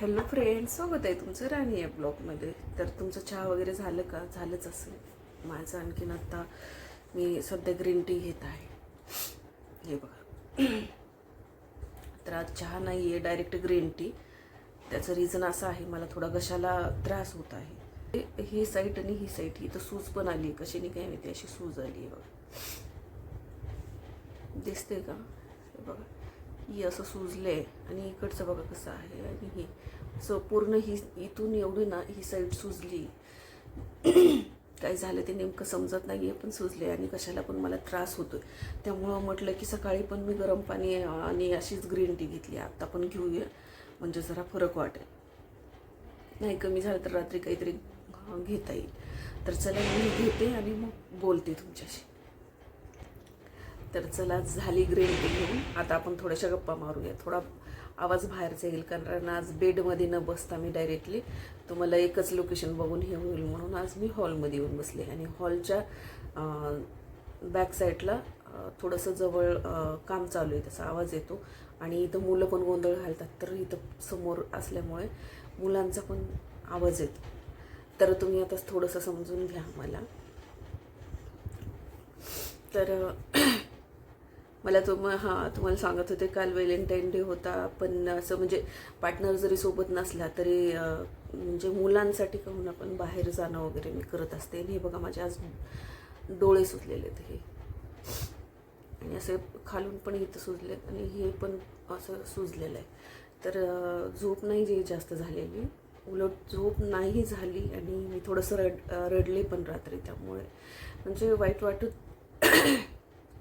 Hello friend स्वागत आहे तुमचं राणी या ब्लॉगमध्ये. तर तुमचं चहा वगैरे झालं का? झालंच असेल. माझं आणखीन आत्ता मी सध्या ग्रीन टी घेत आहे. हे बघा. तर आज चहा नाही आहे डायरेक्ट ग्रीन टी. त्याचं रिझन असं आहे मला थोडा घशाला त्रास होत आहे. ही साईट आणि ही साईट ही तर सूज पण आली आहे कशाने काय माहिती अशी सूज आली आहे बघा. दिसते का? हे बघा. ही असं सुजले आणि इकडचं बघा कसं आहे आणि हे. असं पूर्ण ही इथून एवढी ना ही साईड सुजली. काय झालं ते नेमकं समजत नाही आहे पण सुजले आणि कशाला पण मला त्रास होतोय. त्यामुळं म्हटलं की सकाळी पण मी गरम पाणी आणि अशीच ग्रीन टी घेतली. आत्ता पण घेऊया. म्हणजे जरा फरक वाटेल. नाही कमी झालं तर रात्री काहीतरी घेता येईल. तर चला मी घेते आणि मग बोलते तुमच्याशी. तर चला झाली ग्रीन टी घेऊन. आता आपण थोड्याशा गप्पा मारूया. थोडा आवाज बाहेरचा येईल कारण आज बेडमध्ये न बसता मी डायरेक्टली तुम्हाला एकच लोकेशन बघून हे होईल म्हणून आज मी हॉलमध्ये येऊन बसले. आणि हॉलच्या बॅक साईडला थोडंसं जवळ काम चालू आहे त्याचा आवाज येतो. आणि इथं मुलं पण गोंधळ घालतात तर इथं समोर असल्यामुळे मुलांचा पण आवाज येतो. तर तुम्ही आता थोडंसं समजून घ्या मला. तर मला तुम हां तुम्हाला सांगत होते काल व्हॅलेंटाईन डे होता पण असं म्हणजे पार्टनर जरी सोबत नसला तरी म्हणजे मुलांसाठी कहून आपण बाहेर जाणं वगैरे मी करत असते. आणि हे बघा माझे आज डोळे सुचलेले आहेत हे. आणि असे खालून पण इथं सुजले आणि हे पण असं सुजलेलं आहे. तर झोप नाही जे जास्त झालेली उलट झोप नाही झाली आणि मी थोडंसं रड रडले पण रात्री त्यामुळे. म्हणजे वाईट वाटत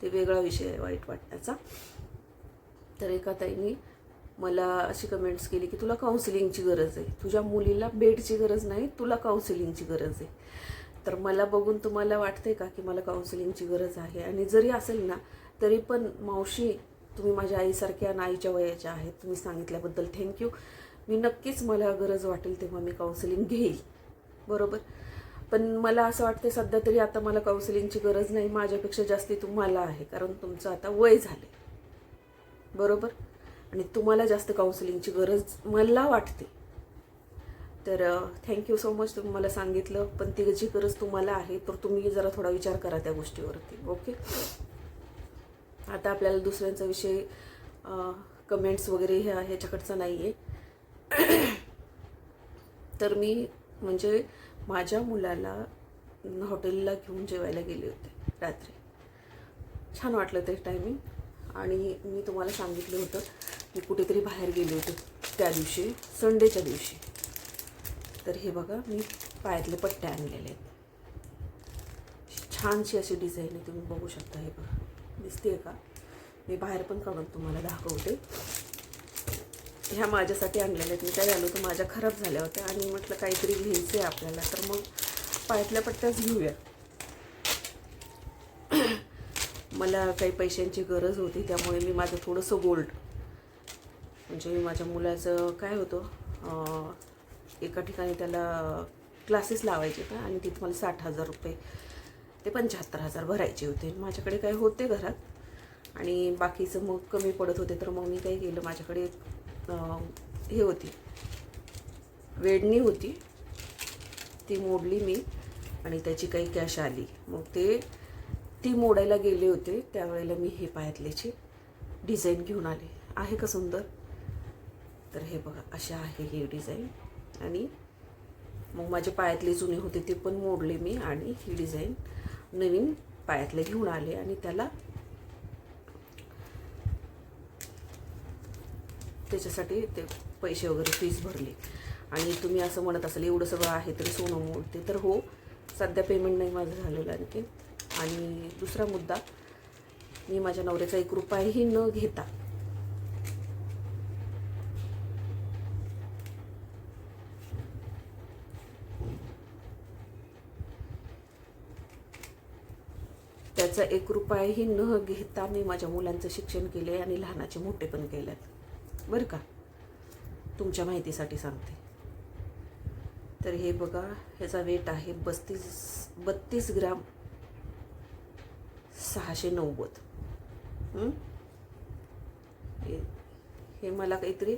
ते वेगळा विषय आहे वाईट वाटण्याचा. तर एका ताईने मला अशी कमेंट्स केली की तुला काउन्सिलिंगची गरज आहे. तुझ्या मुलीला बेडची गरज नाही तुला काउन्सिलिंगची गरज आहे. तर मला बघून तुम्हाला वाटते का की मला काउन्सिलिंगची गरज आहे? आणि जरी असेल ना तरी पण मावशी तुम्ही माझ्या आईसारख्या आणि आईच्या वयाच्या आहेत. तुम्ही सांगितल्याबद्दल थँक्यू मी नक्कीच मला गरज वाटेल तेव्हा मी काउन्सिलिंग घेईल. बरोबर? पण मला असं वाटतं सध्या तरी आता मला काउन्सिलिंगची गरज नाही माझ्यापेक्षा जास्ती तुम्हाला आहे कारण तुमचं आता वय झाले बरोबर? आणि तुम्हाला जास्त काउन्सिलिंगची गरज मला वाटते. तर थँक्यू सो मच तुम्ही मला सांगितलं पण ती जी गरज तुम्हाला आहे तर तुम्ही जरा थोडा विचार करा त्या गोष्टीवरती ओके? आता आपल्याला दुसऱ्यांचा विषय कमेंट्स वगैरे ह्या ह्याच्याकडचा नाही आहे तर मी म्हणजे माझ्या मुलाला हॉटेलला घेऊन जेवायला गेले होते रात्री. छान वाटलं ते टायमिंग आणि मी तुम्हाला सांगितलं होतं मी कुठेतरी बाहेर गेले होते त्या दिवशी संडेच्या दिवशी. तर हे बघा मी पायातले पट्ट्या आणलेले आहेत. छानशी अशी डिझाईन आहे तुम्ही बघू शकता हे बघा. दिसते का? मी बाहेर पण काढून तुम्हाला दाखवते. ह्या माझ्यासाठी आणलेल्या आहेत. मी काय झालं होतं माझ्या खराब झाल्या होत्या आणि म्हटलं काहीतरी घ्यायचं आहे आपल्याला. तर मग पायातल्या पट्ट्याच घेऊया. मला काही पैशांची गरज होती त्यामुळे मी माझं थोडंसं गोल्ड म्हणजे माझ्या मुलाचं काय होतं एका ठिकाणी त्याला क्लासेस लावायचे का आणि तिथं मला साठ हजार रुपये ते पंच्याहत्तर हजार भरायचे होते. माझ्याकडे काय होते घरात आणि बाकीचं मग कमी पडत होते. तर मग मी काय केलं माझ्याकडे हे होती. वेडणी होती. ती मोडली मी आणि त्याची काही कॅश आली. मग ते ती मोडायला गेले होते. त्यावेळेला मी हे पायातल्याची डिझाईन घेऊन आले. आहे का सुंदर? तर हे बघा अशा आहे ही डिझाईन आणि मग माझे पायातले जुने होते ते पण मोडले मी आणि ही डिझाईन नवीन पायातले घेऊन आले आणि त्याला त्याच्यासाठी ते पैसे वगैरे फीस भरली. आणि तुम्ही असं म्हणत असाल एवढं सगळं आहे तरी सोनं मोडते तर हो सध्या पेमेंट नाही माझं झालेलं आणखी आणि दुसरा मुद्दा मी माझ्या नवऱ्याचा एक रुपयाही न घेता त्याचा एक रुपयाही न घेता मी माझ्या मुलांचं शिक्षण केले आणि लहानाचे मोठे पण केलेत. बरं का? तुमच्या माहितीसाठी सांगते. तर हे बघा ह्याचा वेट आहे बत्तीस बत्तीस ग्राम सहाशे नव्वद. हे? हे मला काहीतरी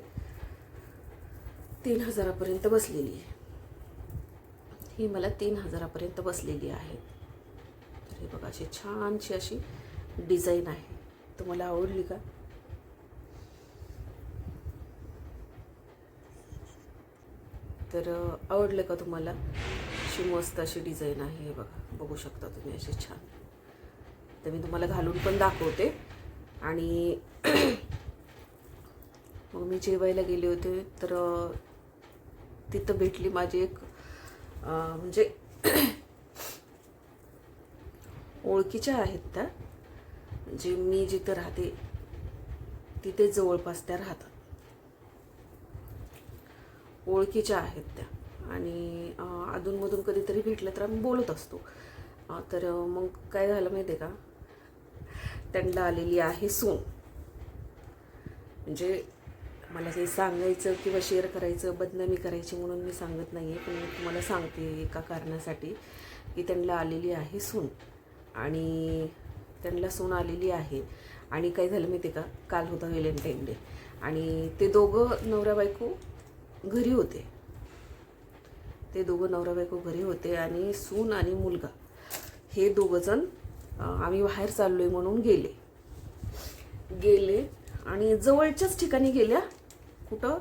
तीन हजारापर्यंत बसलेली आहे. ही मला तीन हजारापर्यंत बसलेली आहे. तर हे बघा अशी छानशी अशी डिझाईन आहे. तुम्हाला आवडली का? तर आवडलं का तुम्हाला? अशी मस्त अशी डिझाईन आहे हे बघा. बघू शकता तुम्ही अशी छान. तर मी तुम्हाला घालून पण दाखवते. आणि मग मी जेवायला गेले होते तर तिथं भेटली माझी एक म्हणजे ओळखीच्या आहेत त्या. म्हणजे मी जिथं राहते तिथे जवळपास त्या राहतात. ओळखीच्या आहेत त्या. आणि अधूनमधून कधीतरी भेटलं तर आम्ही बोलत असतो. तर मग काय झालं माहिती आहे का? त्यांना आलेली आहे सून. म्हणजे मला काही सांगायचं किंवा शेअर करायचं बदनामी करायची म्हणून मी सांगत नाही आहे पण मी तुम्हाला सांगते एका कारणासाठी की त्यांना आलेली आहे सून. आणि त्यांना सून आलेली आहे. आणि काय झालं माहिती आहे का? काल होता व्हॅलेंटाईन डे. आणि ते दोघं नवरा बायको घरी होते. ते दोघं नवरा बायको घरी होते आणि सून आणि मुलगा. हे दोघंजण आम्ही बाहेर चाललोय म्हणून गेले. गेले आणि जवळच्याच ठिकाणी गेल्या. कुठं?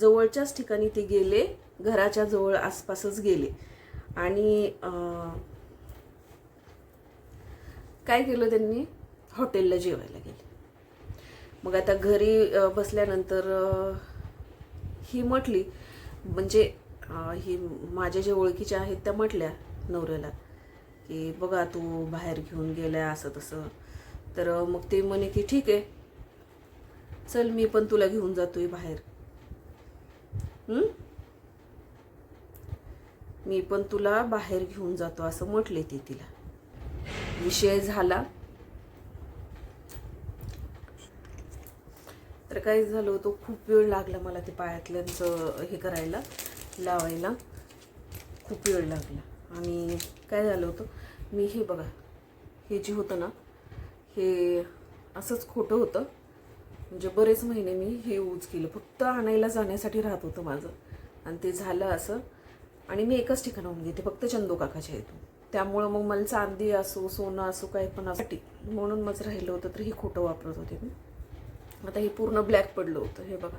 जवळच्याच ठिकाणी ते गेले. घराच्या जवळ आसपासच गेले. आणि काय केलं त्यांनी? हॉटेलला जेवायला गेले. मग आता घरी बसल्यानंतर ही म्हटली म्हणजे ही माझ्या ज्या ओळखीच्या आहेत त्या म्हटल्या नवऱ्याला की बघा तू बाहेर घेऊन गेलाय असं तसं. तर मग ते म्हणे की ठीक आहे. चल मी पण तुला घेऊन जातोय बाहेर. मी पण तुला बाहेर घेऊन जातो असं म्हटले ती तिला. विषय झाला. तर काय झालं होतं खूप वेळ लागला मला ते पायातल्यांचं हे करायला लावायला. खूप वेळ लागला. आणि काय झालं होतं मी हे बघा हे जे होतं ना हे असंच खोटं होतं. म्हणजे बरेच महिने मी हे यूज केलं. फक्त आणायला जाण्यासाठी राहत होतं माझं. आणि ते झालं असं. आणि मी एकाच ठिकाणाहून घेते फक्त चंदू काकाच्या इथून. त्यामुळं मग मला चांदी असो सोनं असो काही पण असो म्हणून मग राहिलं होतं तर हे खोटं वापरत होते मी. आता हे पूर्ण ब्लॅक पडलं होतं हे बघा.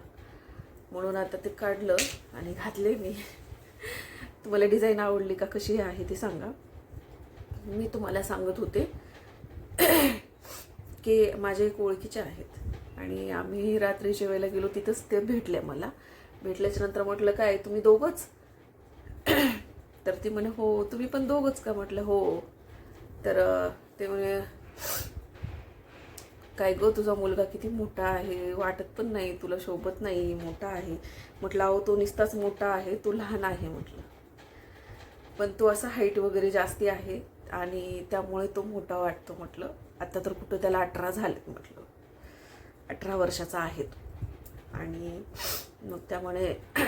म्हणून आता ते काढलं आणि घातले मी. तुम्हाला डिझाईन आवडली का कशी आहे ते सांगा. मी तुम्हाला सांगत होते की माझ्या एक ओळखीच्या आहेत. आणि आम्ही रात्री जेवायला गेलो तिथंच ते भेटले मला. भेटल्याच्या नंतर म्हटलं काय तुम्ही दोघंच? तर ती म्हणे हो तुम्ही पण दोघंच का? म्हटलं हो. तर ते म्हणे काय गं तुझा मुलगा किती मोठा आहे? वाटत पण नाही तुला शोभत नाही मोठा आहे. म्हटलं अहो तो निस्ताच मोठा आहे तो लहान आहे म्हटलं. पण तो असा हाईट वगैरे जास्ती आहे आणि त्यामुळे तो मोठा वाटतो म्हटलं. आता तर कुठं त्याला अठरा झाले म्हटलं. अठरा वर्षाचा आहे तो. आणि मग त्यामुळे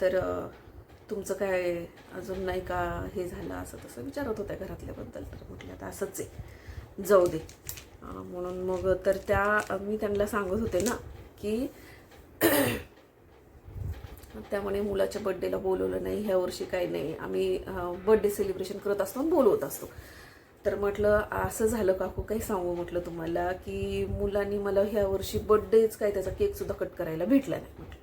तर तुमचं काय अजून नाही का हे झालं असं तसं? विचारत होत्या घरातल्याबद्दल तर म्हटलं आता असंच आहे. जाऊ दे. म्हणून मग तर त्या मी त्यांना सांगत होते ना की त्यामुळे मुलाच्या बड्डेला बोलवलं नाही ह्या वर्षी काही नाही. आम्ही बड्डे सेलिब्रेशन करत असतो आणि बोलवत असतो. तर म्हटलं असं झालं काकू काही सांगू म्हटलं तुम्हाला की मुलांनी मला ह्या वर्षी बड्डेच काय त्याचा केकसुद्धा कट करायला भेटला नाही म्हटलं.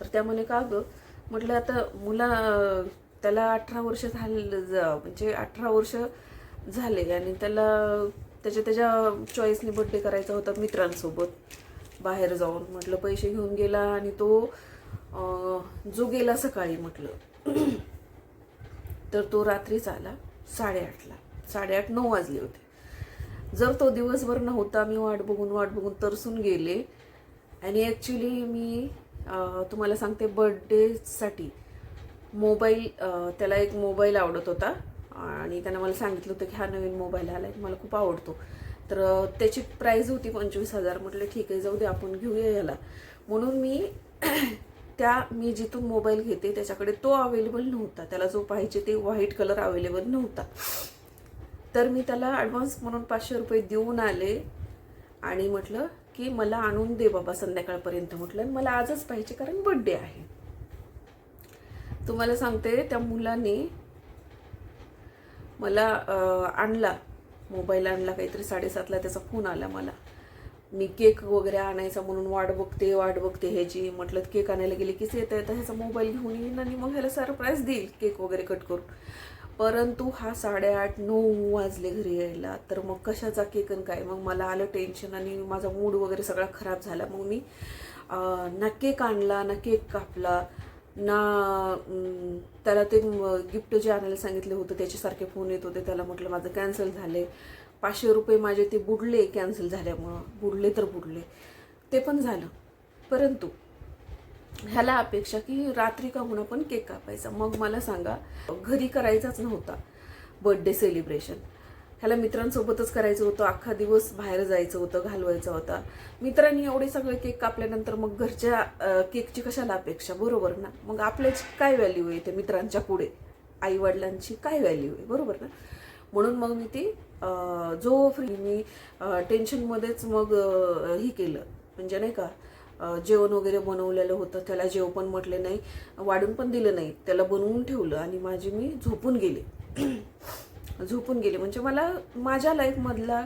तर त्यामुळे का गं? म्हटलं आता मुला त्याला अठरा वर्ष झालं म्हणजे अठरा वर्ष झाले आणि त्याला त्याच्या त्याच्या चॉईसने बड्डे करायचा होता मित्रांसोबत. बाहेर जाऊन म्हटलं पैसे घेऊन गेला आणि तो जो गेला सकाळी म्हटलं. तर तो रात्रीच आला साडेआठला. साडेआठ नऊ वाजले होते. जर तो दिवसभर नव्हता मी वाट बघून वाट बघून तरसून गेले. आणि ॲक्च्युली मी तुम्हाला सांगते बड्डेसाठी मोबाईल त्याला एक मोबाईल आवडत होता. आणि त्यानं मला सांगितलं होतं की हा नवीन मोबाईल आला आहे मला खूप आवडतो. तर त्याची प्राईज होती पंचवीस हजार. म्हटलं ठीक आहे जाऊ दे आपण घेऊया याला. म्हणून मी त्या मी जिथून मोबाईल घेते त्याच्याकडे तो अवेलेबल नव्हता. त्याला जो पाहिजे ते व्हाईट कलर अवेलेबल नव्हता. तर मी त्याला ॲडव्हान्स म्हणून पाचशे रुपये देऊन आले. आणि म्हटलं की मला आणून दे बाबा संध्याकाळपर्यंत. म्हटलं आणि मला आजच पाहिजे कारण बड्डे आहे. तुम्हाला सांगते त्या मुलाने मला आणला. मोबाईल आणला काहीतरी साडेसातला त्याचा फोन आला मला. मी केक वगैरे आणायचा म्हणून वाट बघते वाट बघते ह्याची. म्हटलं केक आणायला गेले कीच येता येतं ह्याचा मोबाईल घेऊन येईन आणि मग ह्याला सरप्राईज देईल केक वगैरे कट करून. परंतु हा साडेआठ नऊ वाजले घरी यायला. तर मग कशाचा केक आणि काय? मग मला आलं टेन्शन आणि माझा मूड वगैरे सगळा खराब झाला. मग मी ना केक आणला ना केक कापला. ना त्याला ते गिफ्ट जे आणायला सांगितले होते त्याच्यासारखे फोन येत होते. त्याला म्हटलं माझं कॅन्सल झाले पाचशे रुपये माझे ते बुडले कॅन्सल झाल्यामुळं. बुडले तर बुडले. ते पण झालं. परंतु ह्याला अपेक्षा की रात्री का होणं पण केक कापायचा. मग मला सांगा घरी करायचाच नव्हता. बर्थडे सेलिब्रेशन ह्याला मित्रांसोबतच करायचं होतं अख्खा दिवस बाहेर जायचं होतं घालवायचा होता. मित्रांनी एवढे सगळे केक कापल्यानंतर मग घरच्या केकची कशाला अपेक्षा? बरोबर ना? मग आपल्याची काय व्हॅल्यू आहे ते मित्रांच्या पुढे? आईवडिलांची काय व्हॅल्यू आहे? बरोबर ना? म्हणून मग मी ती जो फ्री मी टेन्शनमध्येच मग ही केलं. म्हणजे नाही का जेवण वगैरे बनवलेलं होतं त्याला जेव पण म्हटले नाही वाढून पण दिलं नाही त्याला बनवून ठेवलं आणि माझी मी झोपून गेले. झोपून गेले. म्हणजे मला माझ्या लाईफमधला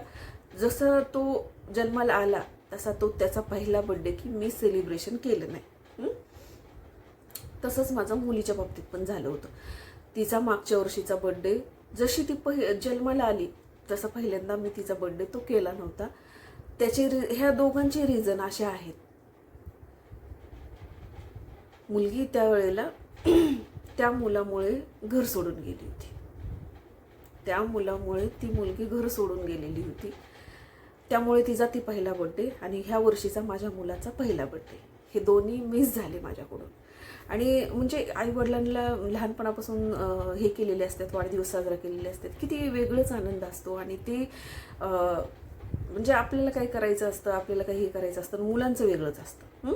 जसं तो जन्माला आला तसा तो त्याचा पहिला बड्डे की मी सेलिब्रेशन केलं नाही. तसंच माझं मुलीच्या बाबतीत पण झालं होतं. तिचा मागच्या वर्षीचा बड्डे जशी ती पहि जन्माला आली तसा पहिल्यांदा मी तिचा बड्डे तो केला नव्हता. त्याचे रि ह्या दोघांचे रिझन असे आहेत. मुलगी त्यावेळेला त्या मुलामुळे घर सोडून गेली होती. त्या मुलामुळे ती मुलगी घर सोडून गेलेली होती. त्यामुळे तिचा ती पहिला बड्डे आणि ह्या वर्षीचा माझ्या मुलाचा पहिला बड्डे हे दोन्ही मिस झाले माझ्याकडून. आणि म्हणजे आई वडिलांना लहानपणापासून हे केलेले असतात वाढदिवस साजरा केलेले असतात. किती वेगळंच आनंद असतो आणि ते म्हणजे आपल्याला काय करायचं असतं आपल्याला काही हे करायचं असतं मुलांचं वेगळंच असतं.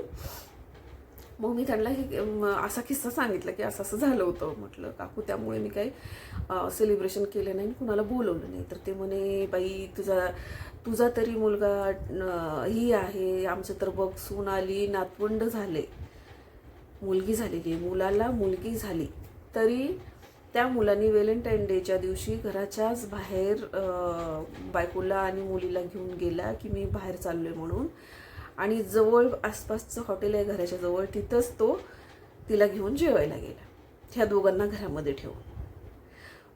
मग मी त्यांना हे असा किस्सा सांगितला की असं असं झालं होतं. म्हटलं काकू त्यामुळे मी काही सेलिब्रेशन केलं नाही आणि कुणाला बोलवलं नाही. तर ते म्हणे बाई तुझा तुझा तरी मुलगा ही आहे. आमचं तर बघ सून आली नातवंड झाले. मुलगी झालेली आहे मुलाला मुलगी झाली. तरी त्या मुलांनी व्हॅलेंटाईन डेच्या दिवशी घराच्याच बाहेर बायकोला आणि मुलीला घेऊन गेला की मी बाहेर चाललो आहे म्हणून. आणि जवळ आसपासचं हॉटेल आहे घराच्या जवळ तिथंच तो तिला घेऊन जेवायला गेला. ह्या दोघांना घरामध्ये ठेवून.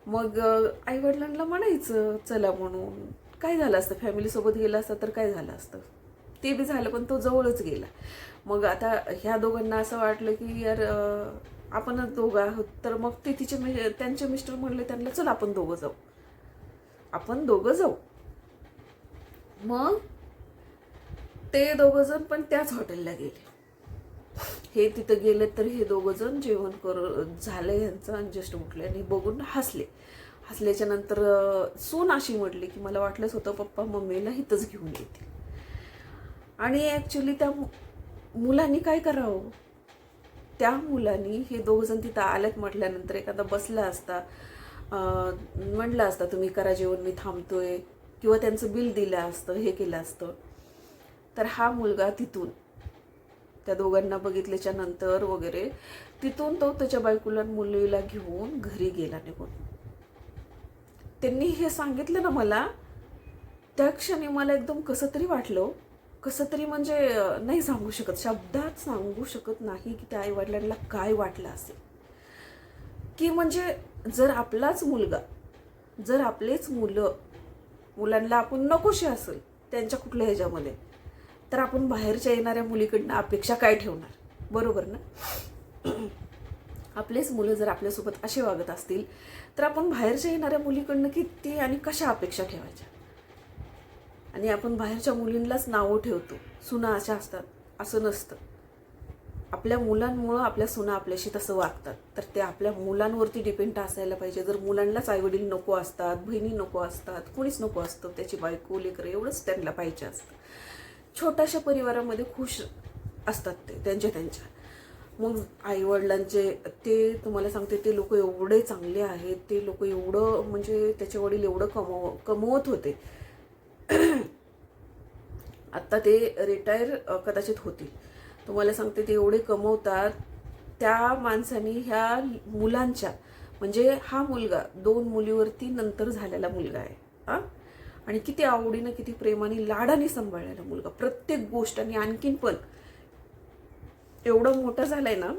मग आई वडिलांना म्हणायचं चला म्हणून. काय झालं असतं? फॅमिलीसोबत गेला असता तर काय झालं असतं? ते बी झालं पण तो जवळच गेला. मग आता ह्या दोघांना असं वाटलं की यार आपणच दोघं आहोत. तर मग ते तिचे म्हणजे त्यांचे मिस्टर म्हणले त्यांना चल आपण दोघं जाऊ. आपण दोघं जाऊ. मग ते दोघं जण पण त्याच हॉटेलला गेले. हे तिथं गेले तर हे दोघं जण जेवण कर झालं यांचं आणि जस्ट उठले आणि बघून हसले. हसल्याच्या नंतर सून अशी म्हटली की मला वाटलंच होतं पप्पा मम्मीला इथंच घेऊन येतील. आणि ॲक्च्युली त्या मु- मुलांनी काय करावं? त्या मुलांनी हे दोघंजण तिथं आल्यात म्हटल्यानंतर एखादा बसला असता अं, म्हणलं असता तुम्ही करा जेवण मी थांबतोय. किंवा त्यांचं बिल दिलं असतं हे केलं असतं. तर हा मुलगा तिथून त्या दोघांना बघितल्याच्या नंतर वगैरे तिथून तो त्याच्या बायकोला मुलीला घेऊन घरी गेला निघून. त्यांनी हे सांगितलं ना मला त्या क्षणी मला एकदम कसं तरी वाटलं हो. कसं तरी म्हणजे नाही सांगू शकत शब्दात सांगू शकत नाही की त्या आईवडिलांना काय वाटलं असेल. की म्हणजे जर आपलाच मुलगा जर आपलेच मुलं मुलांना आपण नकोशी असेल त्यांच्या कुठल्या ह्याच्यामध्ये तर आपण बाहेरच्या येणाऱ्या मुलीकडनं अपेक्षा काय ठेवणार? बरोबर ना? आपलेच मुलं जर आपल्यासोबत असे वागत असतील तर आपण बाहेरच्या येणाऱ्या मुलीकडनं किती आणि कशा अपेक्षा ठेवायच्या? आणि आपण बाहेरच्या मुलींनाच नावं ठेवतो. सुना अशा असतात. असं नसतं. आपल्या मुलांमुळं आपल्या सुना आपल्याशी तसं वागतात. तर ते आपल्या मुलांवरती डिपेंड असायला पाहिजे. जर मुलांनाच आईवडील नको असतात बहिणी नको असतात कोणीच नको असतं त्याची बायको लेकरं एवढंच त्यांना पाहिजे असतं. छोट्याशा परिवारामध्ये खुश असतात ते त्यांच्या त्यांच्या. मग आईवडिलांचे ते तुम्हाला सांगते ते लोक एवढे चांगले आहेत ते लोक एवढं म्हणजे त्याचे वडील एवढं कमव कमवत होते. आत्ता ते रिटायर कदाचित होतील. तुम्हाला सांगते ते एवढे कमवतात त्या माणसाने ह्या मुलांच्या म्हणजे हा मुलगा दोन मुलीवरती नंतर झालेला मुलगा आहे. हां? आणि किती आवडीनं किती प्रेमाने लाडाने सांभाळलेला मुलगा. प्रत्येक गोष्ट आणि आणखीन पण एवढं मोठं झालंय ना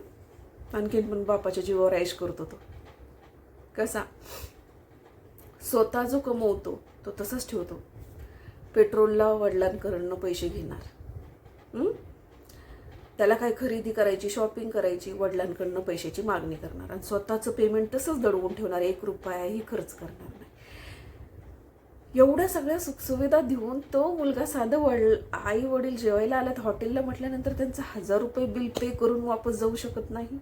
आणखीन पण बापाच्या जीवावर ऐश करतो तो. कसा? स्वतः जो कमवतो तो तसंच ठेवतो. पेट्रोलला वडिलांकडनं पैसे घेणार. त्याला काय खरेदी करायची शॉपिंग करायची वडिलांकडनं पैशाची मागणी करणार. आणि स्वतःचं पेमेंट तसंच दडवून ठेवणार. एक रुपयाही खर्च करणार नाही. एवढ्या सगळ्या सुखसुविधा देऊन तो मुलगा साधं वड आई वडील जेवायला आल्यात हॉटेलला म्हटल्यानंतर त्यांचं हजार रुपये बिल पे करून वापस जाऊ शकत नाही.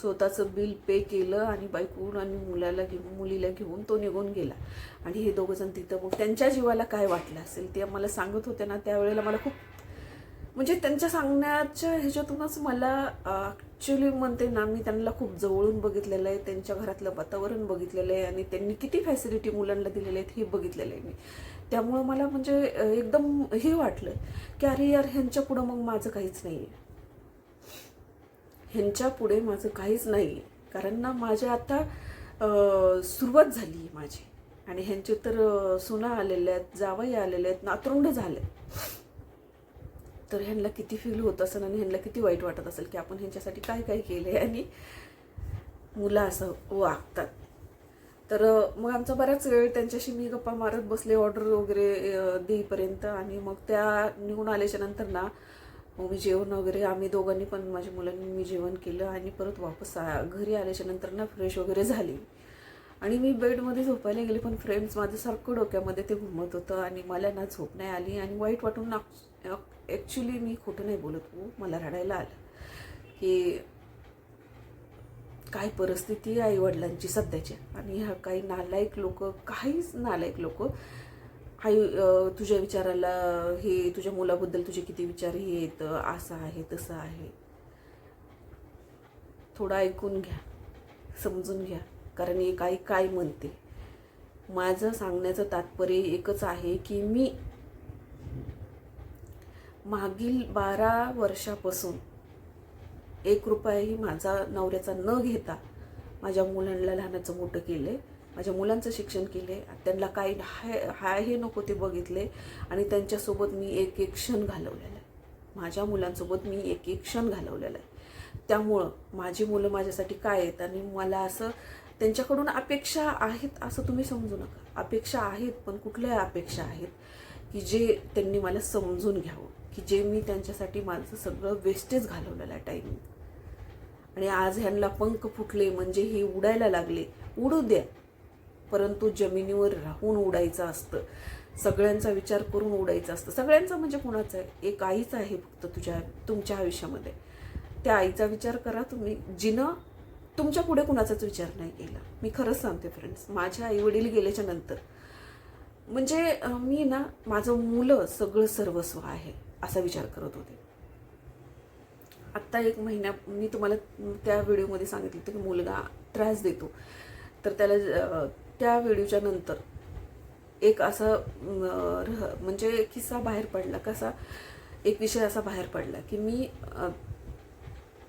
स्वतःचं बिल पे केलं आणि बायकून आणि मुलाला घेऊन मुलीला घेऊन तो निघून गेला. आणि हे दोघं जण तिथं मग त्यांच्या जीवाला काय वाटलं असेल ते मला सांगत होते ना त्यावेळेला मला खूप म्हणजे त्यांच्या सांगण्याच्या ह्याच्यातूनच मला ॲक्च्युली म्हणते ना मी त्यांना खूप जवळून बघितलेलं आहे त्यांच्या घरातलं वातावरण बघितलेलं आहे आणि त्यांनी किती फॅसिलिटी मुलांना दिलेल्या आहेत हे बघितलेलं आहे मी. त्यामुळं मला म्हणजे एकदम हे वाटलं की अरे यार ह्यांच्या पुढं मग माझं काहीच नाही आहे ह्यांच्या पुढे माझं काहीच नाही आहे कारण ना माझ्या आता सुरुवात झाली आहे माझी. आणि ह्यांचे तर सुना आलेल्या आहेत जावई आलेले आहेत नातरुंड झाले तर ह्यांना किती फील होत असेल आणि ह्यांना किती वाईट वाटत असेल की आपण ह्यांच्यासाठी काय काय केले आणि मुलं असं वागतात. तर मग आमचा बराच वेळ त्यांच्याशी मी गप्पा मारत बसले ऑर्डर वगैरे देईपर्यंत आणि मग त्या निघून आल्याच्यानंतर ना मग मी जेवण वगैरे आम्ही दोघांनी पण माझ्या मुलांनी मी जेवण केलं आणि परत वापस आ- घरी आल्याच्यानंतर ना फ्रेश वगैरे झाली. आणि मी बेडमध्ये झोपायला गेले पण फ्रेंड्स माझं सारखं डोक्यामध्ये ते घुमत होतं आणि मला ना झोप नाही आली आणि वाईट वाटून ना ॲक्च्युली मी खोटं नाही बोलत हो. मला रडायला आलं की काय परिस्थिती आहे वडिलांची सध्याची? आणि ह्या काही नालायक लोक काहीच नालायक लोक आई तुझ्या विचाराला हे तुझ्या मुलाबद्दल तुझे किती विचार हे येत असं आहे तसं आहे. थोडं ऐकून घ्या समजून घ्या. कारण एक आई काय म्हणते? माझं सांगण्याचं तात्पर्य एकच आहे की मी मागील बारा वर्षापासून एक रुपयाही माझा नवऱ्याचा न घेता माझ्या मुलांना लहानाचं मोठं केलं माझ्या मुलांचं शिक्षण केले त्यांना काही हाय हाय हे नको ते बघितले आणि त्यांच्यासोबत मी एक एक क्षण घालवलेला आहे. माझ्या मुलांसोबत मी एक एक क्षण घालवलेला आहे. त्यामुळं माझी मुलं माझ्यासाठी काय आहेत आणि मला असं त्यांच्याकडून अपेक्षा आहेत असं तुम्ही समजू नका. अपेक्षा आहेत पण कुठल्या अपेक्षा आहेत की जे त्यांनी मला समजून घ्यावं. की जे मी त्यांच्यासाठी माझं सगळं वेस्टेज घालवलेलं आहे टाईम आणि आज ह्यांना पंख फुटले म्हणजे हे उडायला लागले. उडू द्या. परंतु जमिनीवर राहून उडायचं असतं. सगळ्यांचा विचार करून उडायचं असतं. सगळ्यांचा म्हणजे कुणाचा आहे? एक आईच आहे फक्त तुझ्या तुमच्या आयुष्यामध्ये. त्या आईचा विचार करा तुम्ही. जिनं तुमच्यापुढे कुणाचाच विचार नाही केला. मी खरंच सांगते फ्रेंड्स माझ्या आई वडील गेल्याच्यानंतर. म्हणजे मी ना माझं मुलं सगळं सर्वस्व आहे. असा विचार करत होते. आत्ता एक महिन्या मी तुम्हाला त्या व्हिडिओमध्ये सांगितलं होतं की मुलगा त्रास देतो. तर त्याला त्या व्हिडिओच्या नंतर एक असा रह- म्हणजे किस्सा बाहेर पडला कसा एक विषय असा बाहेर पडला की मी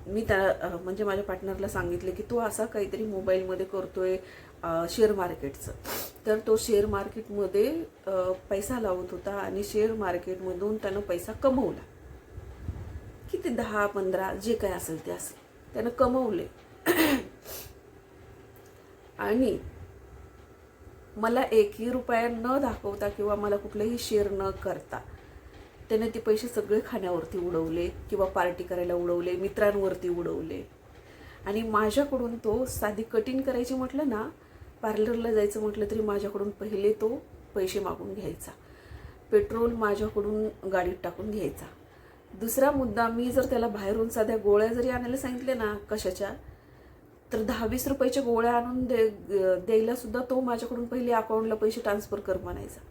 मी त्या म्हणजे माझ्या पार्टनरला सांगितले की तो असा काहीतरी मोबाईलमध्ये करतोय आहे शेअर मार्केटचं तर तो शेअर मार्केटमध्ये पैसा लावत होता आणि शेअर मार्केटमधून त्यानं पैसा कमवला. किती दहा पंधरा जे काय असेल ते असेल त्यानं कमवले. आणि मला एकही रुपया न दाखवता किंवा मला कुठलंही शेअर न करता त्याने ते पैसे सगळे खाण्यावरती उडवले किंवा पार्टी करायला उडवले मित्रांवरती उडवले. आणि माझ्याकडून तो साधी कटिंग करायची म्हटलं ना पार्लरला जायचं म्हटलं तरी माझ्याकडून पहिले तो पैसे मागून घ्यायचा. पेट्रोल माझ्याकडून गाडीत टाकून घ्यायचा. दुसरा मुद्दा मी जर त्याला बाहेरून साध्या गोळ्या जरी आणायला सांगितले ना कशाच्या तर दहा वीस रुपयाच्या गोळ्या आणून दे द्यायलासुद्धा तो माझ्याकडून पहिले अकाउंटला पैसे ट्रान्सफर कर म्हणायचा.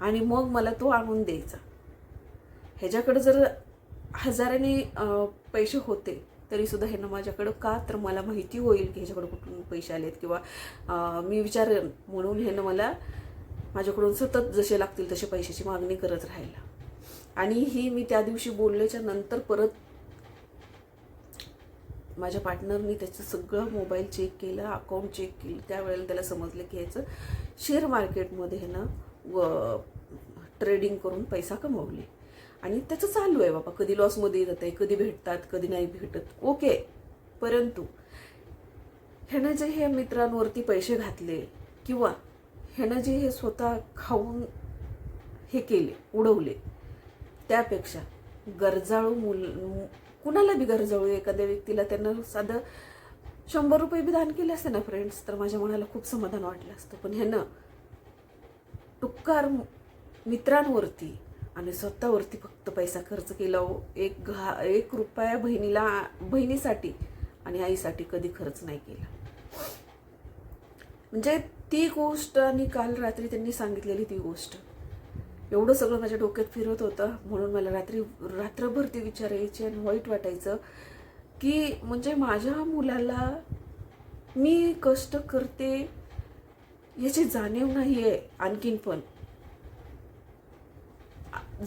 आणि मग मला तो आणून द्यायचा. ह्याच्याकडे जर हजाराने पैसे होते तरीसुद्धा ह्यांना ह्यानं माझ्याकडं का? तर मला माहिती होईल की ह्याच्याकडं कुठून पैसे आलेत किंवा मी विचारेन म्हणून ह्यानं मला माझ्याकडून सतत जसे लागतील तसे पैशाची मागणी करत राहिला आणि ही मी त्या दिवशी बोलल्याच्या नंतर परत माझ्या पार्टनरनी त्याचं सगळं मोबाईल चेक केलं अकाउंट चेक केलं. त्यावेळेला त्याला समजलं की ह्याचं शेअर मार्केटमध्ये ह्यानं व ट्रेडिंग करून पैसा कमवले. आणि त्याचं चालू आहे बाबा. कधी लॉसमध्ये जात आहे कधी भेटतात कधी नाही भेटत. ओके परंतु ह्यानं जे हे मित्रांवरती पैसे घातले किंवा ह्यानं जे हे स्वतः खाऊन हे केले उडवले त्यापेक्षा गरजाळू मुल कुणाला बी गरजाळू एखाद्या व्यक्तीला त्यांना साधं शंभर रुपये बी दान केले असते ना फ्रेंड्स तर माझ्या मनाला खूप समाधान वाटलं असतं. पण ह्यानं टुक्कार मित्रांवरती आणि स्वतःवरती फक्त पैसा खर्च केला हो. एक घा एक रुपया बहिणीला बहिणीसाठी आणि आईसाठी कधी खर्च नाही केला. म्हणजे ती गोष्ट आणि काल रात्री त्यांनी सांगितलेली ती गोष्ट. एवढं सगळं माझ्या डोक्यात फिरत होतं. म्हणून मला रात्री रात्रभर ते विचार यायचे आणि वाईट वाटायचं की म्हणजे माझ्या मुलाला मी कष्ट करते याची जाणीव नाही आहे आणखीन पण.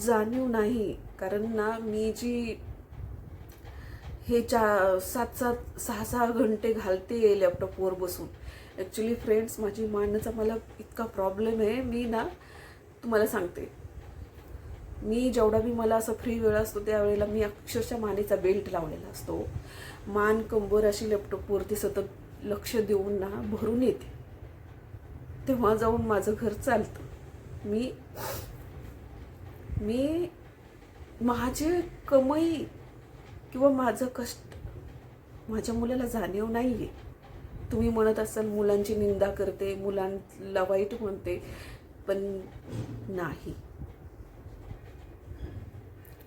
जाणीव नाही. कारण ना मी जी हे चा सात सात सहा सहा घंटे घालते लॅपटॉपवर बसून. ॲक्च्युली फ्रेंड्स माझी मांडण्याचा मला इतका प्रॉब्लेम आहे. मी ना तुम्हाला सांगते. मी जेवढा मी मला असं फ्री वेळ असतो त्यावेळेला मी अक्षरशः मानेचा बेल्ट लावलेला असतो. मान कंबर अशी लॅपटॉपवरती सतत लक्ष देऊन ना भरून येते. तेव्हा जाऊन माझं घर चालतं. मी मी माझे कमाई किंवा माझं कष्ट माझ्या मुलाला जाणीव नाही आहे तुम्ही म्हणत असाल मुलांची निंदा करते मुलांना वाईट म्हणते पण नाही.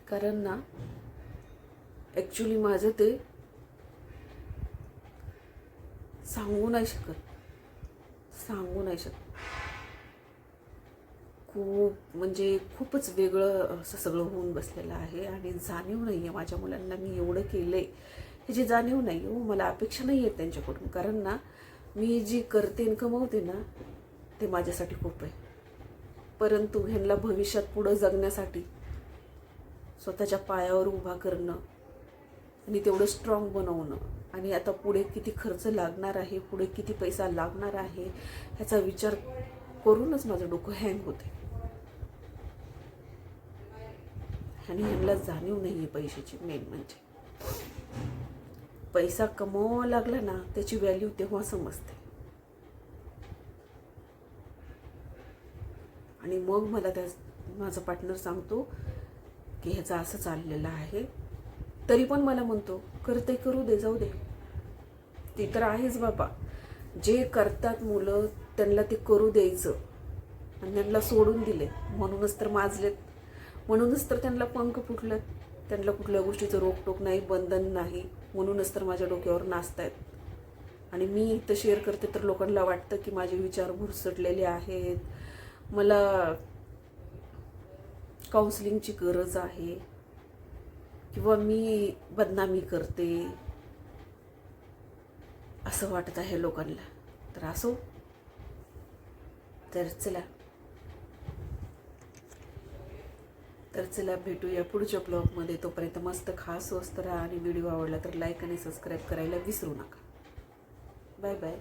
कारण ना ॲक्च्युली माझं ते सांगू नाही शकत. सांगू नाही शकत. खूप म्हणजे खूपच वेगळं असं सगळं होऊन बसलेलं आहे आणि जाणीव नाही आहे माझ्या मुलांना मी एवढं केलं आहे ह्याची जाणीव नाही हो मला अपेक्षा नाही आहेत त्यांच्याकडून. कारण ना मी जी करते आणि कमवते ना ते माझ्यासाठी खूप आहे. परंतु ह्यांना भविष्यात पुढं जगण्यासाठी स्वतःच्या पायावर उभा करणं आणि तेवढं स्ट्रॉंग बनवणं आणि आता पुढे किती खर्च लागणार आहे पुढे किती पैसा लागणार आहे ह्याचा विचार करूनच माझं डोकं हँग होते आणि ह्यांना जाणीव नाही आहे पैशाची मेन म्हणजे. पैसा कमवावा लागला ना त्याची व्हॅल्यू तेव्हा समजते. आणि मग मला त्या माझा पार्टनर सांगतो की ह्याचा असं चाललेलं आहे. तरी पण मला म्हणतो करते करू दे जाऊ दे. ते तर आहेच बाबा. जे करतात मुलं त्यांना ते करू द्यायचं. आणि त्यांना सोडून दिले. म्हणूनच तर माजलेत. म्हणूनच तर त्यांना पंख फुटलं त्यांना कुठल्या गोष्टीचं रोकटोक नाही बंधन नाही. म्हणूनच तर माझ्या डोक्यावर नाचतायत. आणि मी इथं शेअर करते तर लोकांना वाटतं की माझे विचार भुरसटलेले आहेत. मला काउन्सिलिंगची गरज आहे. किंवा मी बदनामी करते. असं वाटत आहे लोकांना. तर असो. तर चला. तर चला भेटूया पुढच्या ब्लॉगमध्ये. तोपर्यंत मस्त खा स्वस्त राहा आणि व्हिडिओ आवडला तर लाईक आणि सबस्क्राईब करायला विसरू नका. Bye bye